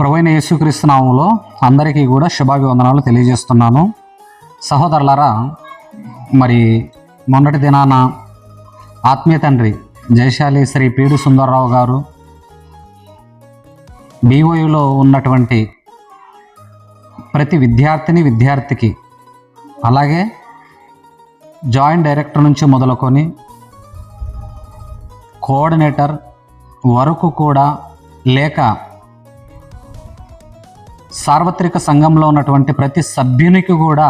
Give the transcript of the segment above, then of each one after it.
ప్రభువైన యేసుక్రీస్తు నామంలో అందరికీ కూడా శుభాభివందనాలు తెలియజేస్తున్నాను. సహోదరులరా మరి మొన్నటి దినాన ఆత్మీయ తండ్రి జయశాలి శ్రీ పీడు సుందరరావు గారు బీఓయూలో ఉన్నటువంటి ప్రతి విద్యార్థిని విద్యార్థికి అలాగే జాయింట్ డైరెక్టర్ నుంచి మొదలుకొని కోఆర్డినేటర్ వరకు కూడా లేక సార్వత్రిక సంఘంలో ఉన్నటువంటి ప్రతి సభ్యునికి కూడా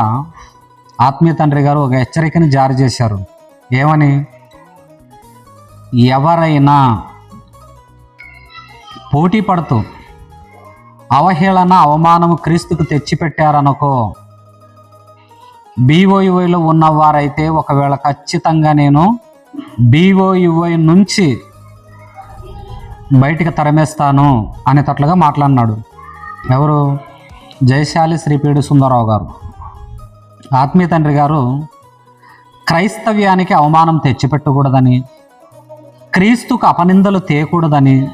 ఆత్మీయ తండ్రి గారు ఒక హెచ్చరికని జారీ చేశారు. ఏమని? ఎవరైనా పోటీ పడుతూ అవహేళన అవమానము క్రీస్తుకు తెచ్చిపెట్టారనుకో బీఓయువైలో ఉన్నవారైతే ఒకవేళ ఖచ్చితంగా నేను బీఓయువై నుంచి బయటికి తరమేస్తాను అనేటట్లుగా మాట్లాడినాడు. ఎవరు? జయశాలి శ్రీపీడి సుందరరావు గారు. ఆత్మీయ తండ్రి గారు క్రైస్తవ్యానికి అవమానం తెచ్చిపెట్టకూడదని క్రీస్తుకు అపనిందలు తేయకూడదని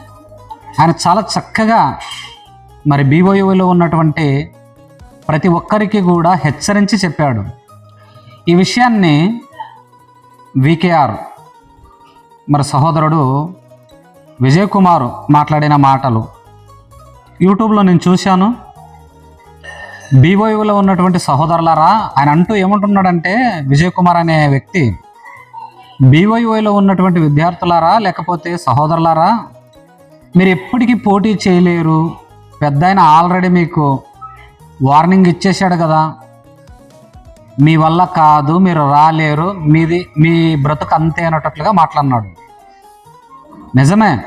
ఆయన చాలా చక్కగా మరి బీఓయూలో ఉన్నటువంటి ప్రతి ఒక్కరికి కూడా హెచ్చరించి చెప్పాడు. ఈ విషయాన్ని వికేఆర్ మరి సహోదరుడు విజయ్ కుమార్ మాట్లాడిన మాటలు. యూట్యూబ్లో నేను చూశాను. బీఓయూలో ఉన్నటువంటి సహోదరులారా ఆయన అంటూ ఏమంటున్నాడంటే విజయ్ కుమార్ అనే వ్యక్తి బీఓయూలో ఉన్నటువంటి విద్యార్థులారా లేకపోతే సహోదరులారా మీరు ఎప్పటికీ పోటీ చేయలేరు. పెద్ద ఆయన ఆల్రెడీ మీకు వార్నింగ్ ఇచ్చేశాడు కదా. మీ వల్ల కాదు మీరు రాలేరు మీది మీ బ్రతుకు అంతే అన్నట్టుగా మాట్లాడినాడు. నిజమే.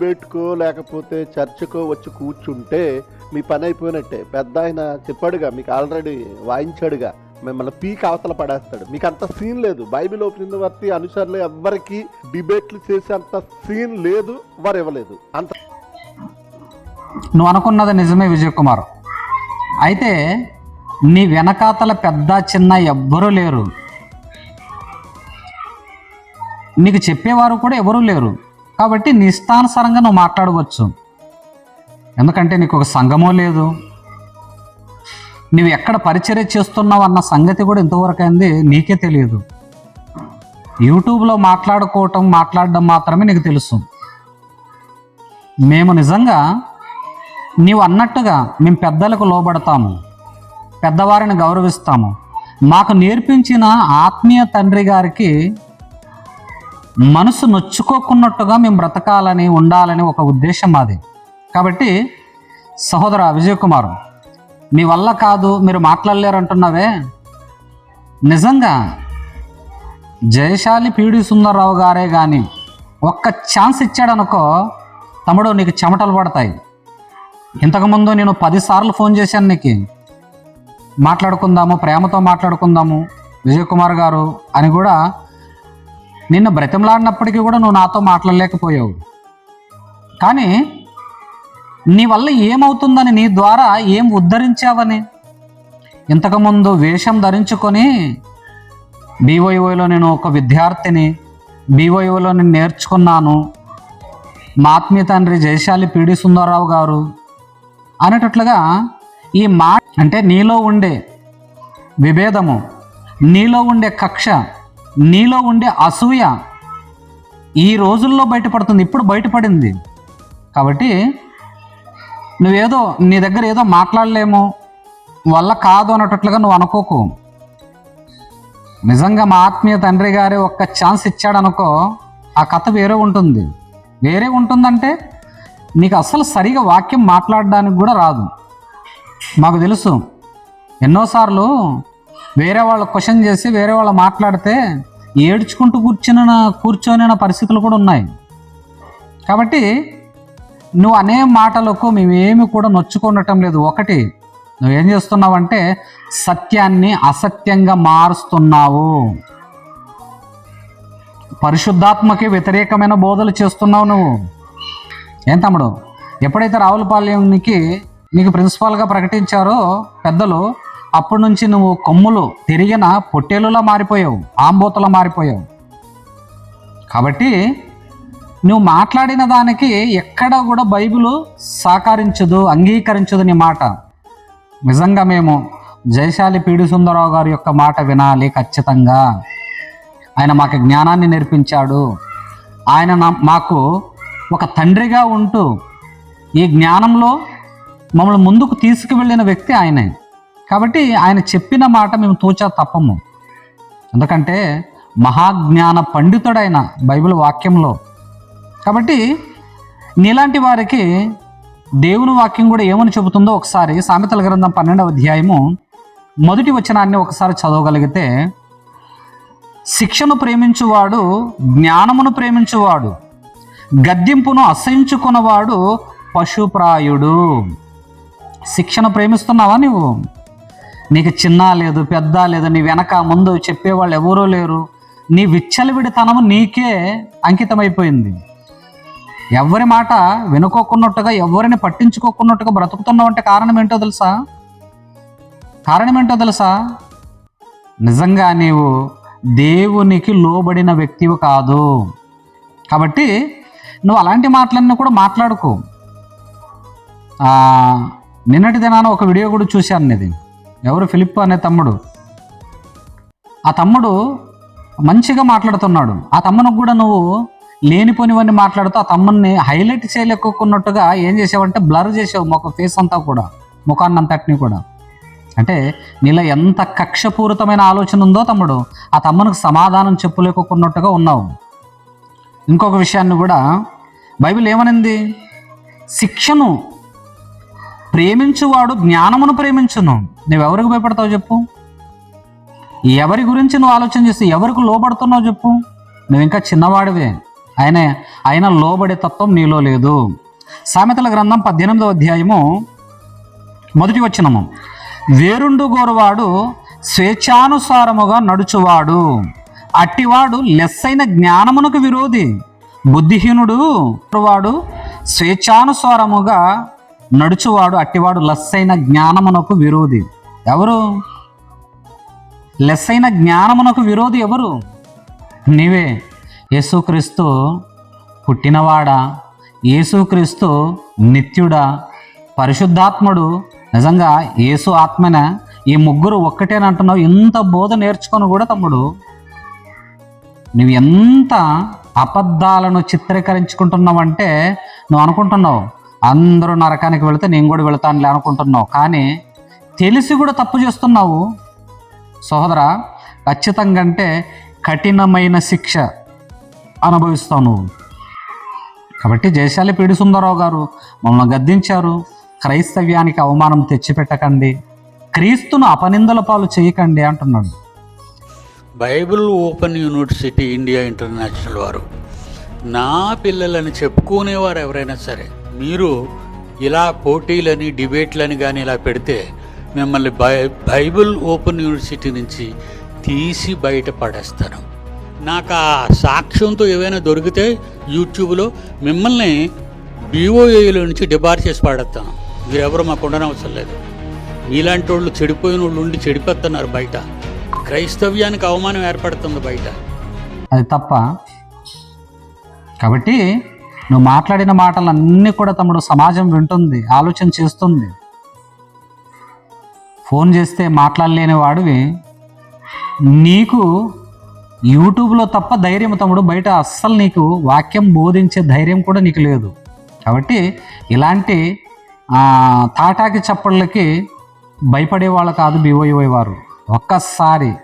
పెట్టుకో లేకపోతే చర్చకో వచ్చి కూర్చుంటే మీ పని అయిపోయినట్టే. పెద్ద ఆయన చెప్పాడుగా మీకు ఆల్రెడీ వాయించాడుగా మిమ్మల్ని పీక్ అవతల పడేస్తాడు. మీకు అంత సీన్ లేదు. బైబిల్ ఓపెనింగ్ వర్తి అనుసరులు ఎవ్వరికి డిబేట్లు చేసే అంత సీన్ లేదు వారు ఇవ్వలేదు. అంత నువ్వు అనుకున్నది నిజమే విజయ్ కుమార్. అయితే నీ వెనకాతల పెద్ద చిన్న ఎవ్వరూ లేరు. నీకు చెప్పేవారు కూడా ఎవరూ లేరు. కాబట్టి నీ ఇష్టానుసారంగా నువ్వు మాట్లాడవచ్చు. ఎందుకంటే నీకు ఒక సంఘమో లేదు. నువ్వు ఎక్కడ పరిచర్య చేస్తున్నావు అన్న సంగతి కూడా ఇంతవరకు అయింది నీకే తెలియదు. యూట్యూబ్లో మాట్లాడుకోవటం మాట్లాడడం మాత్రమే నీకు తెలుసు. మేము నిజంగా నీవు అన్నట్టుగా మేము పెద్దలకు లోబడతాము పెద్దవారిని గౌరవిస్తాము. మాకు నేర్పించిన ఆత్మీయ తండ్రి గారికి మనసు నొచ్చుకోకున్నట్టుగా మేము బ్రతకాలని ఉండాలని ఒక ఉద్దేశం మాది. కాబట్టి సహోదర విజయ్ కుమార్ మీ వల్ల కాదు మీరు మాట్లాడలేరు అంటున్నావే నిజంగా జయశాలి పీడి సుందరరావు గారే కానీ ఒక్క ఛాన్స్ ఇచ్చాడనుకో తమ్ముడు నీకు చెమటలు పడతాయి. ఇంతకుముందు నేను పదిసార్లు ఫోన్ చేశాను నీకు. మాట్లాడుకుందాము ప్రేమతో మాట్లాడుకుందాము విజయ్ కుమార్ గారు అని కూడా నిన్ను బ్రతిమలాడినప్పటికీ కూడా నువ్వు నాతో మాట్లాడలేకపోయావు. కానీ నీ వల్ల ఏమవుతుందని నీ ద్వారా ఏం ఉద్ధరించావని? ఇంతకుముందు వేషం ధరించుకొని బీవైఓలో నేను ఒక విద్యార్థిని బీవైఓలో నేను నేర్చుకున్నాను. మా ఆత్మీయ తండ్రి జయశాలి పీడి సుందరరావు గారు అనేటట్లుగా ఈ మా అంటే నీలో ఉండే విభేదము నీలో ఉండే కక్ష నీలో ఉండే అసూయ ఈ రోజుల్లో బయటపడుతుంది ఇప్పుడు బయటపడింది. కాబట్టి నువ్వేదో నీ దగ్గర ఏదో మాట్లాడలేము వల్ల కాదు అన్నట్లుగా నువ్వు అనుకోకు. నిజంగా మా ఆత్మీయ తండ్రి గారి ఒక్క ఛాన్స్ ఇచ్చాడనుకో ఆ కథ వేరే ఉంటుంది. వేరే ఉంటుందంటే నీకు అసలు సరిగా వాక్యం మాట్లాడడానికి కూడా రాదు. మాకు తెలుసు ఎన్నోసార్లు వేరే వాళ్ళు క్వశ్చన్ చేసి వేరే వాళ్ళు మాట్లాడితే ఏడ్చుకుంటూ కూర్చుని కూర్చొని పరిస్థితులు కూడా ఉన్నాయి. కాబట్టి నువ్వు అనే మాటలకు మేమేమి కూడా నొచ్చుకొనటం లేదు. ఒకటి నువ్వేం చేస్తున్నావంటే సత్యాన్ని అసత్యంగా మారుస్తున్నావు. పరిశుద్ధాత్మకి వ్యతిరేకమైన బోధలు చేస్తున్నావు నువ్వు. ఏం తమ్ముడు? ఎప్పుడైతే రావులపాలెంకి నీకు ప్రిన్సిపాల్గా ప్రకటించారో పెద్దలు అప్పటి నుంచి నువ్వు కొమ్ములు తిరిగిన పొట్టేలులా మారిపోయావు ఆంబోతలా మారిపోయావు. కాబట్టి నువ్వు మాట్లాడిన దానికి ఎక్కడ కూడా బైబిల్ సహకరించదు అంగీకరించదు నీ మాట. నిజంగా మేము జయశాలి పీడి సుందరరావు గారి యొక్క మాట వినాలి ఖచ్చితంగా. ఆయన మాకు జ్ఞానాన్ని నేర్పించాడు. ఆయన మాకు ఒక తండ్రిగా ఉంటూ ఈ జ్ఞానంలో మమ్మల్ని ముందుకు తీసుకువెళ్ళిన వ్యక్తి ఆయనే. కాబట్టి ఆయన చెప్పిన మాట మేము తూచా తప్పము. ఎందుకంటే మహాజ్ఞాన పండితుడైన బైబిల్ వాక్యంలో కాబట్టి నీలాంటి వారికి దేవుని వాక్యం కూడా ఏమని చెబుతుందో ఒకసారి సామెతల గ్రంథం పన్నెండవ అధ్యాయము మొదటి వచనాన్ని ఒకసారి చదవగలిగితే శిక్షను ప్రేమించువాడు జ్ఞానమును ప్రేమించువాడు గద్దింపును అసహించుకున్నవాడు పశుప్రాయుడు. శిక్షను ప్రేమిస్తున్నావా నువ్వు నీకు చిన్న లేదు పెద్ద లేదు నీ వెనక ముందు చెప్పేవాళ్ళు ఎవరూ లేరు. నీ విచ్చలవిడితనము నీకే అంకితమైపోయింది. ఎవరి మాట వినుకోకున్నట్టుగా ఎవరిని పట్టించుకోకున్నట్టుగా బ్రతుకుతున్నావు అంటే కారణం ఏంటో తెలుసా? కారణం ఏంటో తెలుసా? నిజంగా నీవు దేవునికి లోబడిన వ్యక్తివి కాదు. కాబట్టి నువ్వు అలాంటి మాటలన్నీ కూడా మాట్లాడుకో. నిన్నటి దినాన ఒక వీడియో కూడా చూశాను ఇది ఎవరు? ఫిలిప్ అనే తమ్ముడు. ఆ తమ్ముడు మంచిగా మాట్లాడుతున్నాడు. ఆ తమ్మునికి కూడా నువ్వు లేనిపోనివన్నీ మాట్లాడుతూ ఆ తమ్ముడిని హైలైట్ చేయలేకున్నట్టుగా ఏం చేసావంటే బ్లర్ చేసావు మొక్క ఫేస్ అంతా కూడా ముఖాన్నంతటిని కూడా. అంటే నీలో ఎంత కక్షపూరితమైన ఆలోచన ఉందో తమ్ముడు ఆ తమ్మునికి సమాధానం చెప్పలేకున్నట్టుగా ఉన్నావు. ఇంకొక విషయాన్ని కూడా బైబిల్ ఏమనింది? శిక్షను ప్రేమించువాడు జ్ఞానమును ప్రేమించును. నువ్వెవరికి భయపడతావు చెప్పు? ఎవరి గురించి నువ్వు ఆలోచన చేస్తే ఎవరికి లోబడుతున్నావు చెప్పు? నువ్వు ఇంకా చిన్నవాడివే. ఆయన ఆయన లోబడే తత్వం నీలో లేదు. సామెతల గ్రంథం పద్దెనిమిదవ అధ్యాయము మొదటి వచ్చినము వేరుండు గోరువాడు స్వేచ్ఛానుసారముగా నడుచువాడు. అట్టివాడు లెస్సైన జ్ఞానమునకు విరోధి. బుద్ధిహీనుడు వాడు స్వేచ్ఛానుసారముగా నడుచువాడు. అట్టివాడు లెస్సైన జ్ఞానమునకు విరోధి. ఎవరు? లెస్సైన జ్ఞానమునకు విరోధి ఎవరు? నీవే. యేసుక్రీస్తు పుట్టినవాడా? యేసుక్రీస్తు నిత్యుడా? పరిశుద్ధాత్ముడు? నిజంగా యేసు ఆత్మన? ఈ ముగ్గురు ఒక్కటేనంటున్నావు ఇంత బోధ నేర్చుకొని కూడా తమ్ముడు నువ్వు ఎంత అబద్ధాలను చిత్రీకరించుకుంటున్నావంటే నువ్వు అనుకుంటున్నావు అందరూ నరకానికి వెళితే నేను కూడా వెళతానులే అనుకుంటున్నావు. కానీ తెలిసి కూడా తప్పు చేస్తున్నావు. సోదరా ఖచ్చితంగా అంటే కఠినమైన శిక్ష. అనుభవిస్తావు నువ్వు కాబట్టి జయశాలి పీడి సుందరరావు గారు మమ్మల్ని గద్దించారు. క్రైస్తవ్యానికి అవమానం తెచ్చిపెట్టకండి. క్రీస్తును అపనిందల పాలు చేయకండి అంటున్నాడు. Bible open university India international వారు. నా పిల్లలని చెప్పుకునేవారు ఎవరైనా సరే మీరు ఇలా పోటీలని డిబేట్లని కానీ ఇలా పెడితే మిమ్మల్ని బై బైబిల్ ఓపెన్ యూనివర్సిటీ నుంచి తీసి బయట పడేస్తాను. నాకు ఆ సాక్ష్యంతో ఏవైనా దొరికితే యూట్యూబ్లో మిమ్మల్ని బీఓఏలో నుంచి డిబార్ చేసి పాడేస్తాను మీరెవరు మాకు ఉండనవసరం లేదు. మీలాంటి వాళ్ళు చెడిపోయిన వాళ్ళు ఉండి చెడిపోతున్నారు బయట. క్రైస్తవ్యానికి అవమానం ఏర్పడుతుంది బయట. అది తప్ప కాబట్టి నువ్వు మాట్లాడిన మాటలన్నీ కూడా తమ్ముడు సమాజం వింటుంది ఆలోచన చేస్తుంది. ఫోన్ చేస్తే మాట్లాడలేని వాడివి నీకు యూట్యూబ్లో తప్ప ధైర్యం తమ్ముడు బయట అస్సలు నీకు వాక్యం బోధించే ధైర్యం కూడా నీకు లేదు. కాబట్టి ఇలాంటి తాటాకి చప్పళ్ళకి భయపడే వాళ్ళు కాదు బీఓఈ వారు. ఒక్కసారి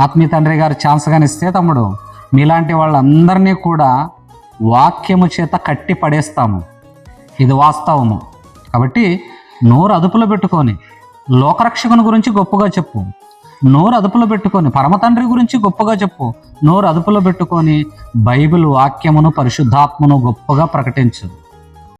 ఆత్మీయ తండ్రి గారు ఛాన్స్ కానిస్తే తమ్ముడు మీలాంటి వాళ్ళందరినీ కూడా వాక్యము చేత కట్టి పడేస్తాము. ఇది వాస్తవము. కాబట్టి నోరు అదుపులో పెట్టుకొని లోకరక్షకుని గురించి గొప్పగా చెప్పు. నోరు అదుపులో పెట్టుకొని పరమ తండ్రి గురించి గొప్పగా చెప్పు. నోరు అదుపులో పెట్టుకొని బైబిల్ వాక్యమును పరిశుద్ధాత్మను గొప్పగా ప్రకటించు